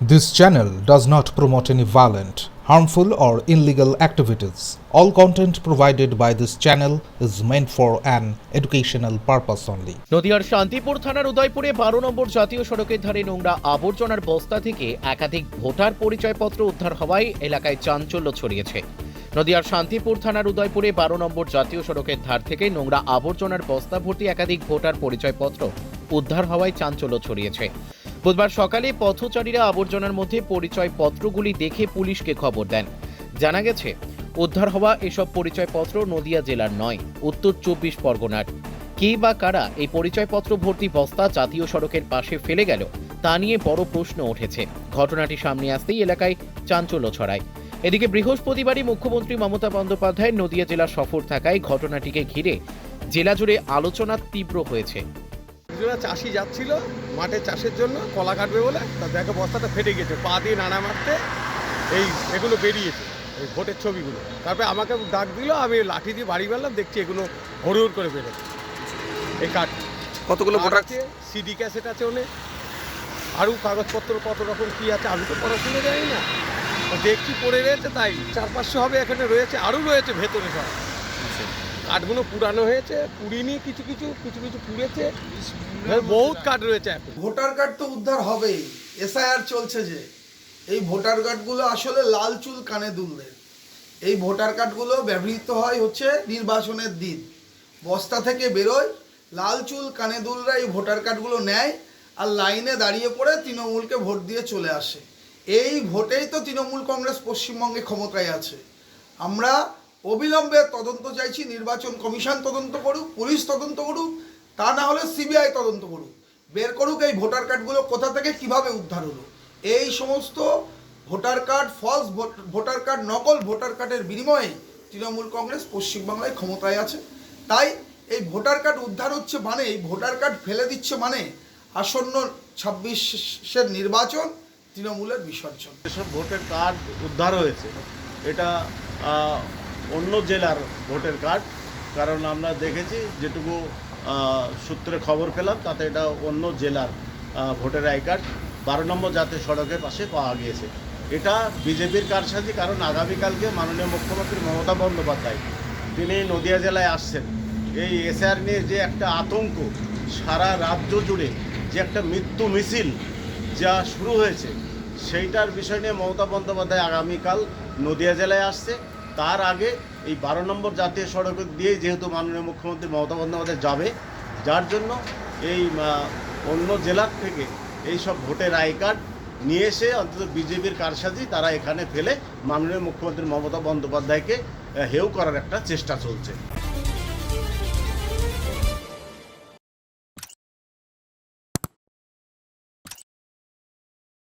This channel does not promote any violent, harmful, or illegal activities. All content provided by this channel is meant for an educational purpose only. নদিয়ার শান্তিপুর থানার উদয়পুরে বারো নম্বর জাতীয় সড়কের ধারে নোংরা আবর্জনার বস্তা থেকে একাধিক ভোটার পরিচয়পত্র উদ্ধার হওয়ায় এলাকায় চাঞ্চল্য ছড়িয়েছে নদিয়ার শান্তিপুর থানার উদয়পুরে বারো নম্বর জাতীয় সড়কের ধার থেকে নোংরা আবর্জনার বস্তা ভর্তি একাধিক ভোটার পরিচয়পত্র উদ্ধার হওয়ায় চাঞ্চল্য ছড়িয়েছে বুধবার সকালে পথচারীরা আবর্জনার মধ্যে পরিচয়পত্রগুলি দেখে পুলিশকে খবর দেন। জানা গেছে, উদ্ধার হওয়া এসব পরিচয়পত্র নদিয়া জেলার নয়, উত্তর চব্বিশ পরগনার। কে বা কারা এই পরিচয়পত্র ভর্তি বস্তা জাতীয় সড়কের পাশে ফেলে গেল, তা নিয়ে বড় প্রশ্ন উঠেছে। ঘটনাটি সামনে আসতেই এলাকায় চাঞ্চল্য ছড়ায়। এদিকে বৃহস্পতিবারই মুখ্যমন্ত্রী মমতা বন্দ্যোপাধ্যায় নদিয়া জেলা সফর থাকায় ঘটনাটিকে ঘিরে জেলা জুড়ে আলোচনা তীব্র হয়েছে। একজনা চাষি যাচ্ছিল মাঠে চাষের জন্য কলা কাটবে বলে। তা দেখে বস্তাটা ফেটে গেছে পা দিয়ে নানা মারতে এই এগুলো বেরিয়েছে এই ভোটের ছবিগুলো। তারপরে আমাকে ডাক দিল আমি লাঠি দিয়ে বাড়ি বেরলাম দেখছি এগুলো হড় হড় করে বেরোচ্ছে। এই কাঠ। কতগুলো ভোটার আছে সিডি ক্যাসেট আছে অনেক। আরও কাগজপত্র কত রকম কী আছে আমি তো পড়াশুনো জানি না। দেখছি পড়ে রয়েছে তাই চার পাঁচশো হবে এখানে রয়েছে আরও রয়েছে ভেতরে সব। কাঠগুলো পুরানো হয়েছে পুরিনি কিছু কিছু কিছু কিছু পুড়েছে। বহুত কাঠ রয়েছে ভোটার কার্ড তো উদ্ধার হবেই এসআইআর চলছে যে। এই ভোটার কার্ডগুলো আসলে লাল চুল কানে দুলদের এই ভোটার কার্ডগুলো ব্যবহৃত হয় হচ্ছে নির্বাচনের দিন। বস্তা থেকে বেরোয় লাল চুল কানে দুলরা এই ভোটার কার্ডগুলো নেয় আর লাইনে দাঁড়িয়ে পড়ে তৃণমূলকে ভোট দিয়ে চলে আসে। এই ভোটেই তো তৃণমূল কংগ্রেস পশ্চিমবঙ্গে ক্ষমতায় আছে। আমরা অবিলম্বে তদন্ত চাইছি, নির্বাচন কমিশন তদন্ত করুক, পুলিশ তদন্ত করুক, তা না হলে সিবিআই তদন্ত করুক। বের করুক এই ভোটার কার্ডগুলো কোথা থেকে, কীভাবে উদ্ধার হলো? এই সমস্ত voter card false voter card, নকল ভোটার কার্ডের বিনিময়ে তৃণমূল কংগ্রেস পশ্চিমবাংলায় ক্ষমতায় আছে। তাই এই ভোটার কার্ড উদ্ধার হচ্ছে মানে এই ভোটার কার্ড ফেলে দিচ্ছে মানে আসন্ন ছাব্বিশের নির্বাচন তৃণমূলের বিসর্জন। যেসব ভোটের কার্ড উদ্ধার হয়েছে, এটা অন্য জেলার ভোটের কার্ড, কারণ আমরা দেখেছি যেটুকু সূত্রে খবর পেলাম, তাতে এটা অন্য জেলার ভোটের আই কার্ড, বারো নম্বর জাতীয় সড়কের পাশে পাওয়া গিয়েছে। এটা বিজেপির কারসাজি, কারণ আগামীকালকে মাননীয় মুখ্যমন্ত্রী মমতা বন্দ্যোপাধ্যায় তিনি নদিয়া জেলায় আসছেন। এই এসআর নিয়ে যে একটা আতঙ্ক, সারা রাজ্য জুড়ে যে একটা মৃত্যু মিছিল যা শুরু হয়েছে, সেইটার বিষয় নিয়ে মমতা বন্দ্যোপাধ্যায় আগামীকাল নদিয়া জেলায় আসছে। তার আগে এই বারো নম্বর জাতীয় সড়ক দিয়ে যেহেতু মাননীয় মুখ্যমন্ত্রী মমতা বন্দ্যোপাধ্যায় যাবে, যার জন্য এই অন্য জেলার থেকে এই সব ভোটের আই কার্ড নিয়ে এসে অন্তত বিজেপির কারসাজি তারা এখানে ফেলে মাননীয় মুখ্যমন্ত্রী মমতা বন্দ্যোপাধ্যায়কে হেউ করার একটা চেষ্টা চলছে।